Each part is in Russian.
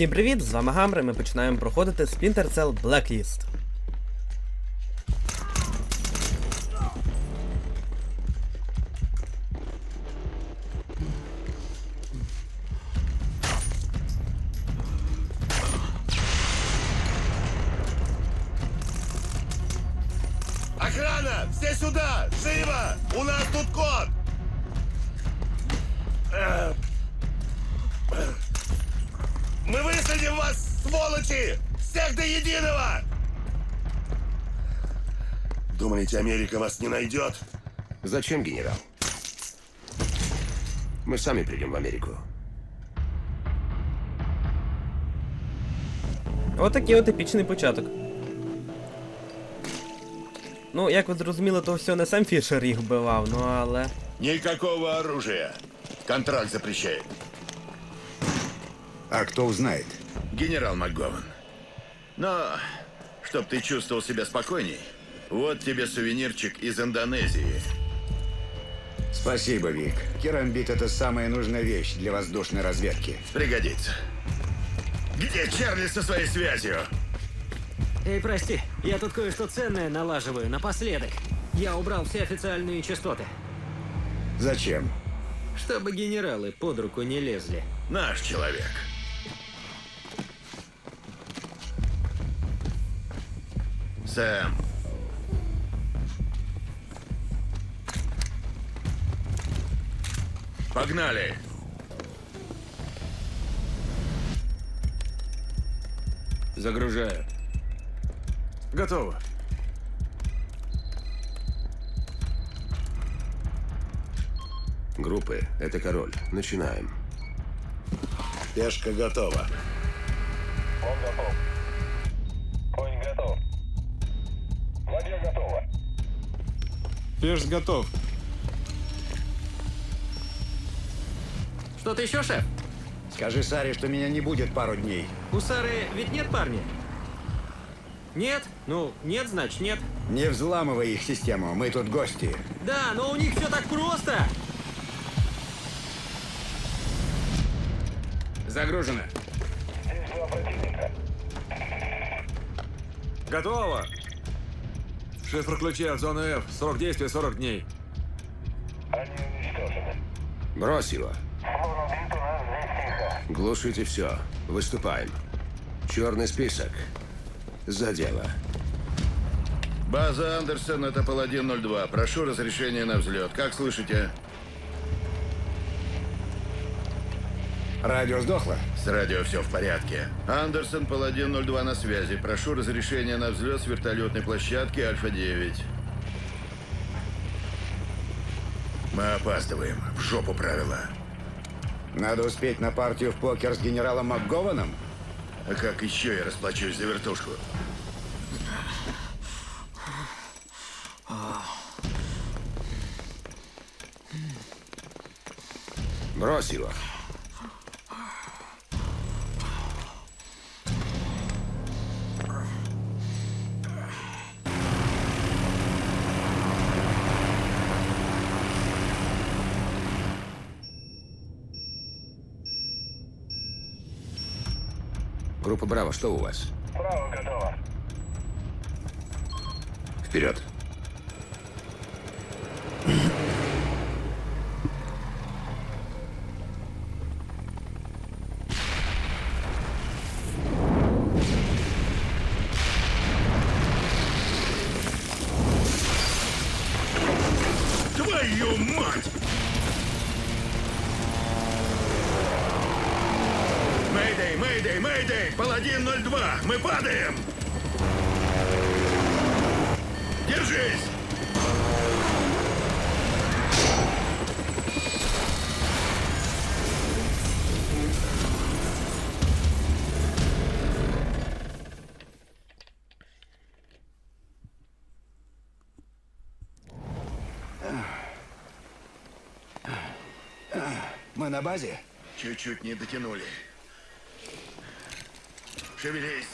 Всім привіт! З вами Гамра, і ми починаємо проходити Splinter Cell Blacklist. Америка вас не найдет? Зачем, генерал? Мы сами придем в Америку. Отакий от епічний початок. Ну, як ви зрозуміли, то все не сам Фішер їх вбивав, ну але. Никакого оружия. Контракт запрещает. А кто узнает? Генерал МакГован. Но, чтоб ты чувствовал себя спокойней, вот тебе сувенирчик из Индонезии. Спасибо, Вик. Керамбит — это самая нужная вещь для воздушной разведки. Пригодится. Где Чарли со своей связью? Эй, прости, я тут кое-что ценное налаживаю напоследок. Я убрал все официальные частоты, Зачем? чтобы генералы под руку не лезли. Наш человек. Сэм. Погнали. Загружаю. Готово. Группы — это король. Начинаем. Пешка готова. Он готов. Конь готов. Ладья готова. Пеш готов. Что-то еще, шеф? Скажи Саре, что меня не будет пару дней. У Сары ведь нет парня? Нет? Ну, нет, значит нет. Не взламывай их систему, мы тут гости. Да, но у них все так просто. Загружено. Здесь два противника. Готово. Шифр ключей от зоны F. Срок действия 40 дней. Они уничтожены. Брось его. Флорубит у нас здесь тихо. Глушите все. Выступаем. Черный список. За дело. База Андерсон, это Паладин 02. Прошу разрешения на взлет. Как слышите? Радио сдохло? С радио все в порядке. Андерсон, Паладин 02 на связи. Прошу разрешения на взлет с вертолетной площадки Альфа-9. Мы опаздываем. В жопу правила. Надо успеть на партию в покер с генералом МакГованом? А как еще я расплачусь за вертушку? Брось его. Группа Браво, что у вас? Право готово. Вперед. 102, мы падаем! Держись! Мы на базе? Чуть-чуть не дотянули. Шевелись.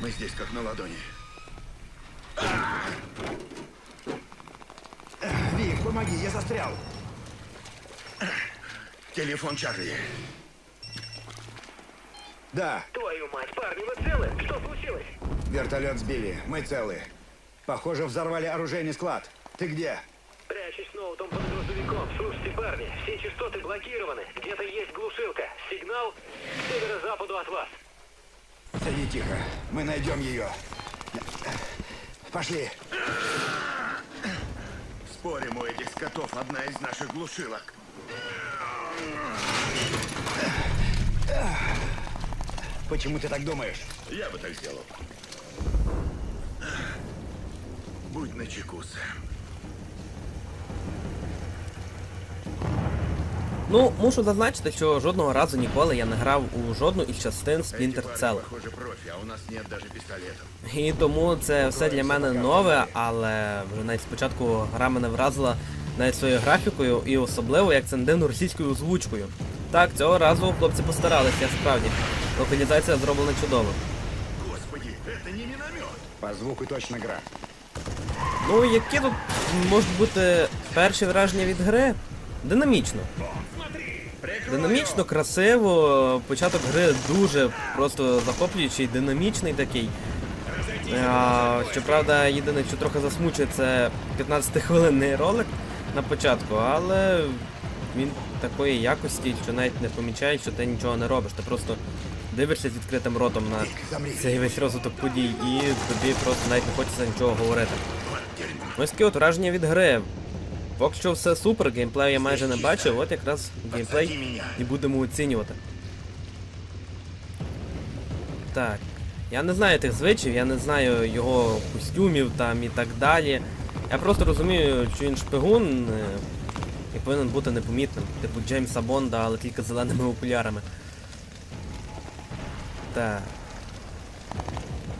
Мы здесь как на ладони. Вик, помоги, я застрял. Телефон Чарли. Да, Твою мать, парни, вы целы? Что случилось? вертолет сбили. Мы целы. Похоже, взорвали оружейный склад. Ты где? Прячусь ноутом под грузовиком. Слушайте, парни, все частоты блокированы. Где-то есть глушилка. Сигнал к северо-западу от вас. Сиди тихо. Мы найдем ее. Пошли. Спорим, у этих скотов одна из наших глушилок. Почему ты так думаешь? Я бы так сделал. Будь начеку, Сэм. Ну, мушу зазначити, що жодного разу ніколи я не грав у жодну із частин Splinter Cell. І тому це все для мене нове, але вже навіть спочатку гра мене вразила навіть своєю графікою і особливо, як це дивно, російською озвучкою. Так, цього разу хлопці постаралися, справді. Локалізація зроблена чудово. Господи, это не миномет. По звуку точно гра. Ну, які тут можуть бути перші враження від гри? Динамічно. Динамічно, красиво. Початок гри дуже просто захоплюючий, динамічний такий. А, щоправда, єдине, що трохи засмучує, це 15-хвилинний ролик на початку, але він такої якості, що навіть не помічаєш, що ти нічого не робиш. Ти просто дивишся з відкритим ротом на цей весь розвиток подій, і тобі просто навіть не хочеться нічого говорити. Ось таке от враження від гри. Поки що все супер, геймплею я майже не бачив, от якраз геймплей і будемо оцінювати. Так. Я не знаю тих звичаїв, я не знаю його костюмів там і так далі. Я просто розумію, що він шпигун е, і повинен бути непомітним. Типу Джеймса Бонда, але тільки зеленими окулярами. Так.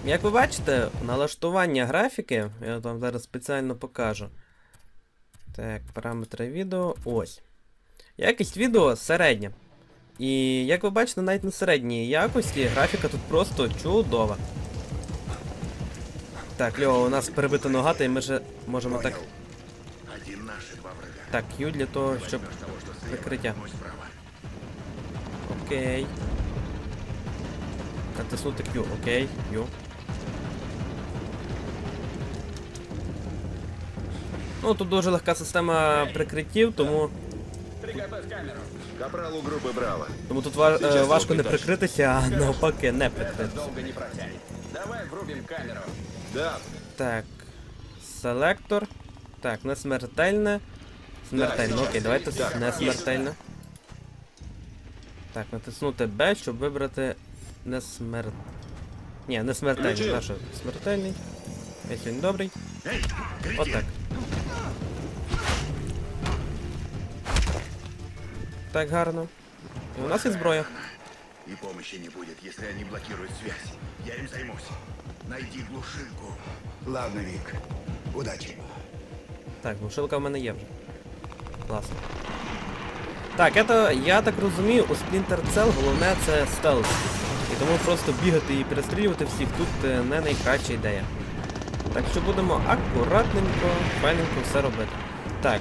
Як ви бачите, налаштування графіки, я вам зараз спеціально покажу. Так, параметри відео. Ось. Якість відео середня. І як ви бачите, навіть на середній якості графіка тут просто чудова. Так, Льо, у нас перебита нога, та й ми же можемо так. Так, Q для того, щоб прикриття. Окей. Натиснути Q, окей, Q. Ну, тут дуже легка система прикриттів, тому, Капралу группы Браво. тому тут ва- е, важко не прикритися, а навпаки не прикритися. Да, Так. Селектор. Так, не смертельне. Смертельне. Окей, давайте не смертельне. Так, натиснути Б, щоб вибрати не смерт. Ні, не смертельний. Наш смертельний. Ось він добрий. Отак. Так гарно. І у нас є зброя. И помощи не будет, если они блокируют связь. Я им займусь. Найди глушилку. Ладно, Вик. Удачи. Так, глушилка в мене є вже. Класно. Так, это, я так розумію, у Splinter Cell головне це стелс. І тому просто бігати і перестрілювати всіх тут е, не найкраща ідея. Так що будемо акуратненько, файненько все робити. Так,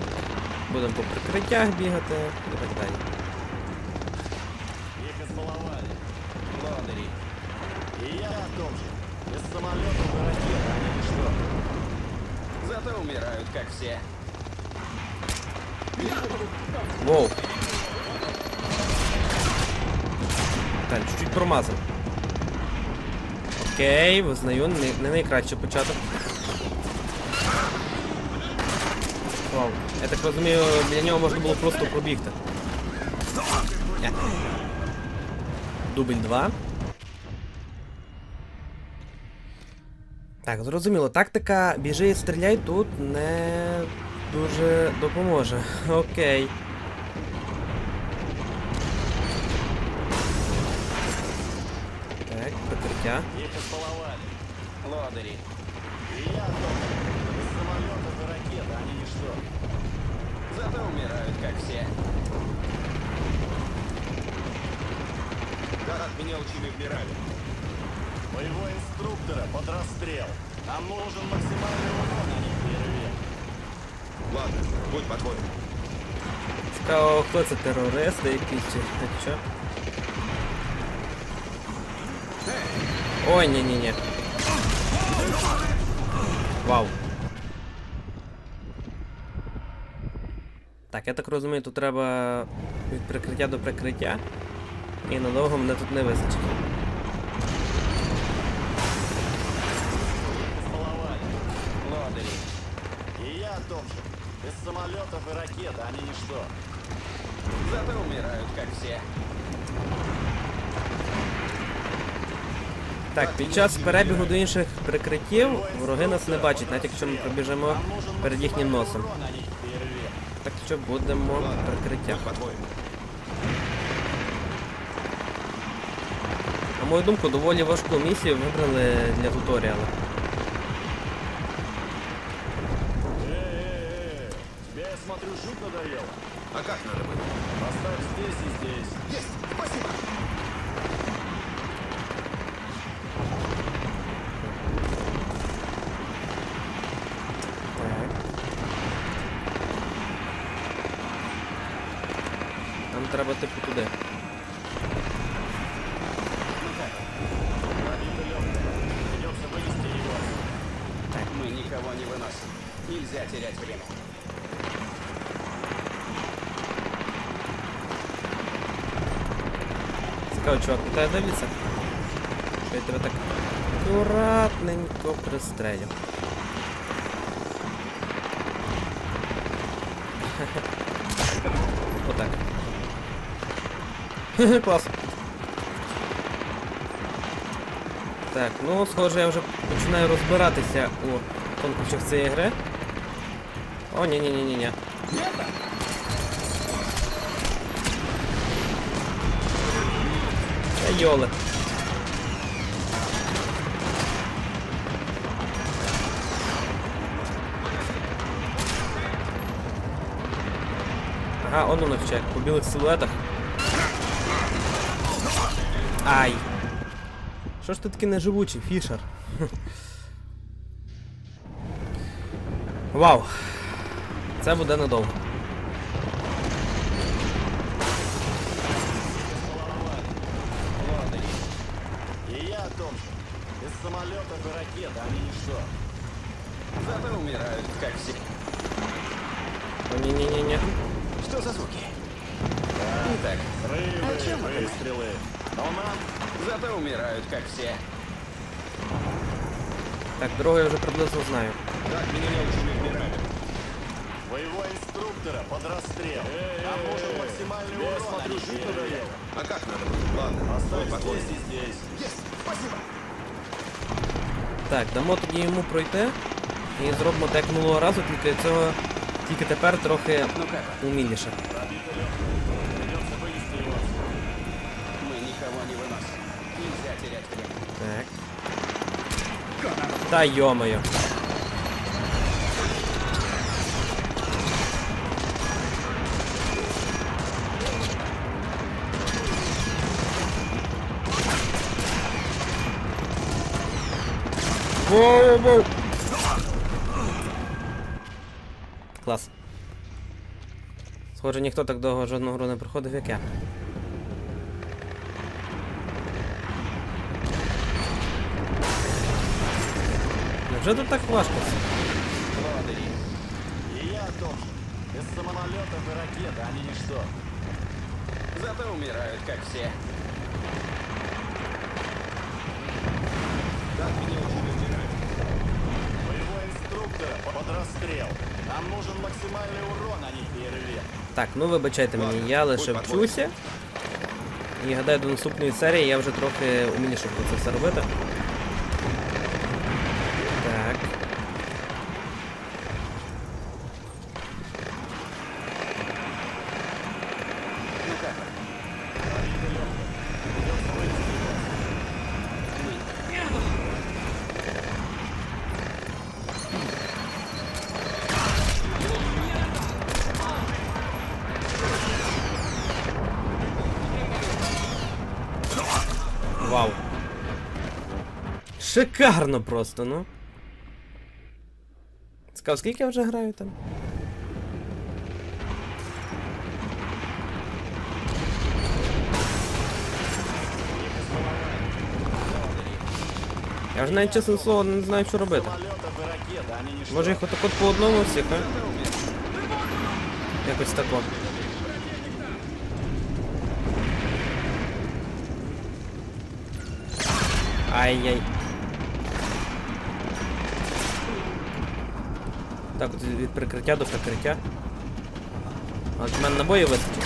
будемо по прикриттях бігати і так далі. Их избаловали. Лодыри. И я том же. Без самолетов и ракет они ничто. Зато умирают, как все. Воу. Так, чуть-чуть промазав. Окей, визнаю, не, не найкращий початок. Вау. Я так розумію, для нього можна було просто пробігти. Ня. Дубль 2. Так, зрозуміло, тактика біжи і стріляй тут не дуже допоможе. Окей. Так, прикриття. Их избаловали. Лодыри. И я о том же. Без самолетов и ракет они ничто. Зато умирают, как все. Как от меня учили в Мирале. Моего инструктора под расстрел. Нам нужен максимальный урон, а не фейерверк. Ладно, будь по-твоему. Цікаво, хто це терористи якісь чи що? Ой, ні-ні-ні. Вау. Так, я так розумію, тут треба від прикриття до прикриття. І надовго мене тут не вистачить. Без самолетов и ракет они ничто. Зато умирают, как все. Так, під час перебігу до інших прикриттів вороги нас не бачать, навіть якщо ми пробіжимо перед їхнім носом. Урон они перервет. Так що будемо прикриття. На мою думку, доволі важку місію вибрали для туторіалу. Э-э-э. Тебе, я смотрю, жуть надоело. А как надо было? Поставь здесь и здесь. Есть! Спасибо! Так. Нам треба типу туди. Его. Мы никого не выносим. Нельзя терять время. Цікаво, чувак, на тебе дивиться? Що я тебе так акуратненько пристрелю. Отак. Хе-хе, Клас. Так, ну схоже, я вже починаю розбиратися у тонкощах цієї гри. О, ні-ні-ні-ні-ні. Та. Ага, он у нас чек, по білих силуетах. Ай. Що ж ти такий неживучий, Фішер? Вау. Це буде надовго. Так, дорогу я вже приблизно знаю. Так меня не учили в Мирабе. Твоего инструктора под расстрел. Нам нужен максимальный урон. Я смотрю, жить надоело. А как надо? Ладно, Оставь здесь и здесь. Есть! Спасибо! Так, дамо тоді йому пройти. І зробимо так минулого разу, тільки цього. Тільки тепер трохи Ну Та йомаю. Воу-воу! Клас. Схоже, ніхто так довго жодну гру не проходив, як я. Невже тут так важко? все? Лодыри. И я о том же. Без самолетов и ракет они ничто. Зато умирают, как все. Так меня учили в Мирабе. Твоего инструктора под расстрел. Нам нужен максимальный урон, а не фейерверк. Так, ну вибачайте мені, я лише будь по-твоєму. вчуся. І гадаю, до наступної серії я вже трохи уміліше буду це все робити. Шикарно просто, ну. Цікаво, скільки я вже граю там? Я вже навіть чесне слово не знаю, що робити. Самолетов и ракет, они не Може їх отак от по одному всіх, а? Якось тако. Ай-яй. Так, от від прикриття до прикриття. От в мене набої вистачить.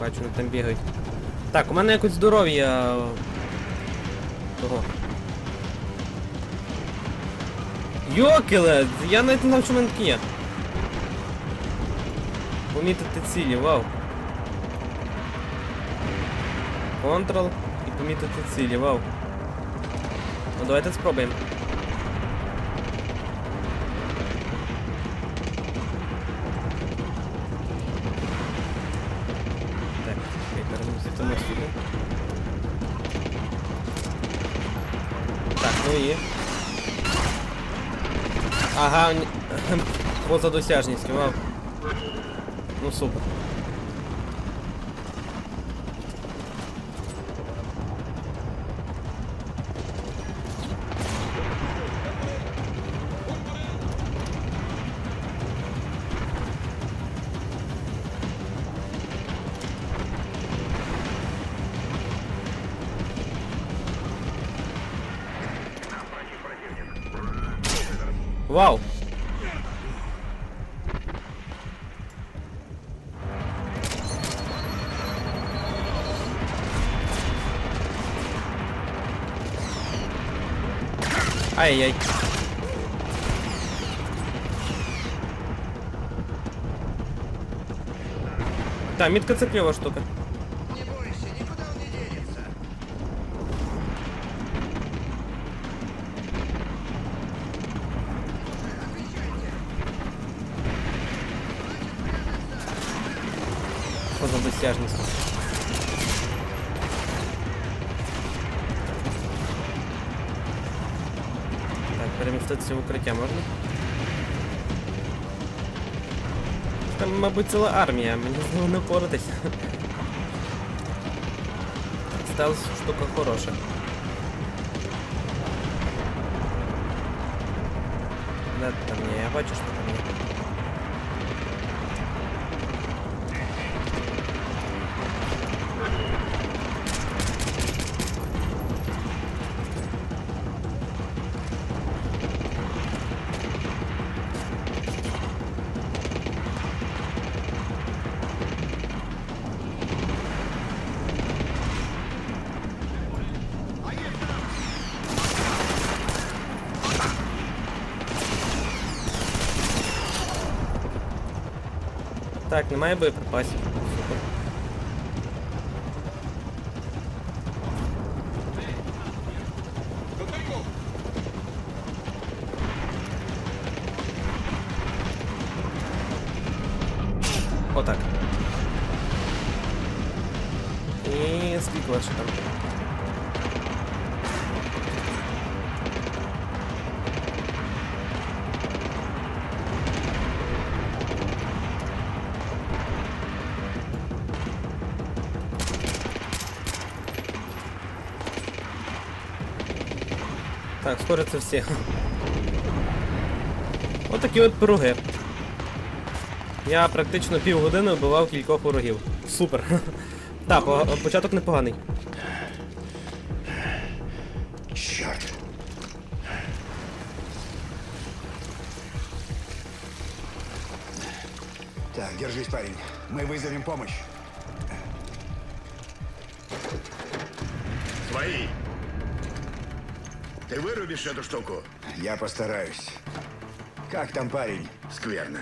Бачу, вони там бігають. Так, у мене якось здоров'я. е, Того. Йокеле! Я навіть не знав, що в мене таке є. Помітити цілі, вау. Контрол і помітити цілі, вау. Ну давайте спробуємо. Так, я перемістимо сюди. Так, ну і. Ага, ні- поза досяжністю, вау. Ну супер. Вау! Ай-яй. Да, мітка це кльова штука. Що за досяжність? Так, переміститися в укриття можна? Там, мабуть, ціла армія, мені з ними не впоратись. Стелс штука хороша. Де там є? Я бачу, що там є. Так, немає боєприпасів. Супер. Отак. І скільки вас ще там? Схоже це всі. Отакі от пироги. Я практично півгодини вбивав кількох ворогів. Супер. Так, по- початок непоганий. Черт. Так, держись, парень. Мы вызовем помощь. Свои. Ты вырубишь эту штуку? Я постараюсь. Как там парень? Скверно.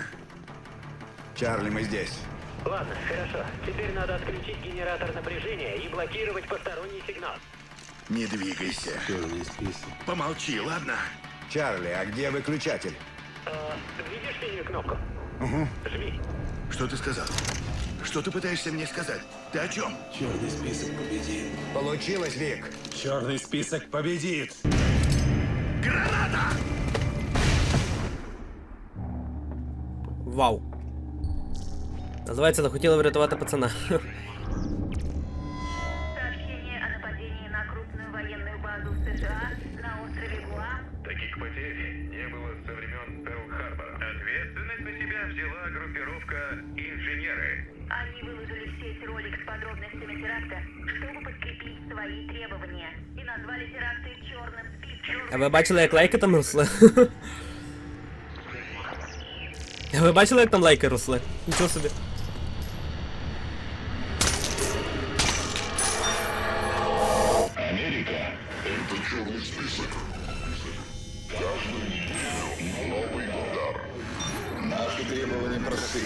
Чарли, мы здесь. Ладно, хорошо. Теперь надо отключить генератор напряжения и блокировать посторонний сигнал. Не двигайся. Помолчи, ладно? Чарли, а где выключатель? А, видишь синюю кнопку? Жми. Что ты сказал? Что ты пытаешься мне сказать? Ты о чем? Черный список победит. Получилось, Вик. Черный список победит. Граната! Вау. Називається захотіли врятувати пацана. Сообщение о нападении на крупную военную базу в США на острове Гуам Таких потерь не было со времен Перл-Харбора. Ответственность на себя взяла группировка подробностями теракта, чтобы подкрепить свои требования. И назвали теракты черным списком. А ви бачили, як лайки там росли? А ви бачили, як там лайки росли? Нічого собі. Америка – это черный список. Каждую неделю новый удар. Наши требования просты.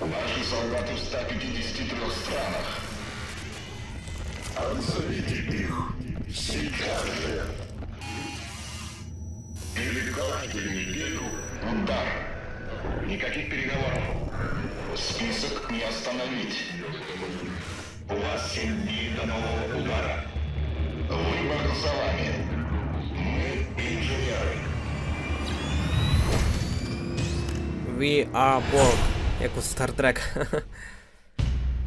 Наши солдаты в 153 странах. Отзовите их сейчас же. Или каждую неделю удар. Никаких переговоров. Список не остановить. У вас семь дней до нового удара. Выбор за вами. Мы инженеры. We are Borg. Як у Star Trek.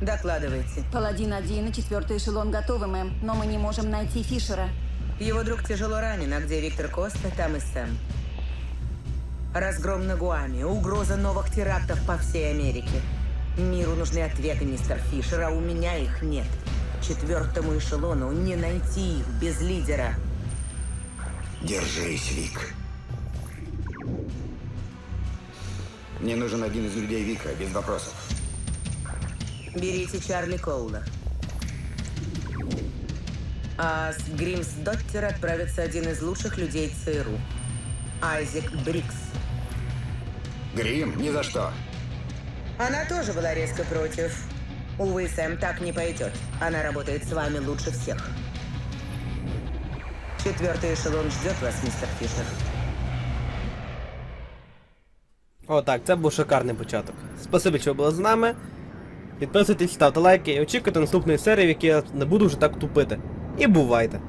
Докладывайте. Паладин-1 и четвертый эшелон готовы, мэм, но мы не можем найти Фишера. Его друг тяжело ранен, а где Виктор Коста, там и Сэм. Разгром на Гуаме, угроза новых терактов по всей Америке. Миру нужны ответы, мистер Фишер, а у меня их нет. Четвертому эшелону не найти их без лидера. Держись, Вик. Мне нужен один из людей Вика, без вопросов. Берите Чарли Коула. А с Гримс Доттер отправится один из лучших людей ЦРУ. Айзек Брикс. Грим, ни за что. Она тоже была резко против. Увы, Сэм, так не пойдет. Она работает с вами лучше всех. Четвертый эшелон ждет вас, мистер Фишер. О, так, це був шикарний початок. Спасибі, що ви були з нами. Підписуйтесь, ставте лайки і очікуйте наступної серії, в якій я не буду вже так тупити. І бувайте!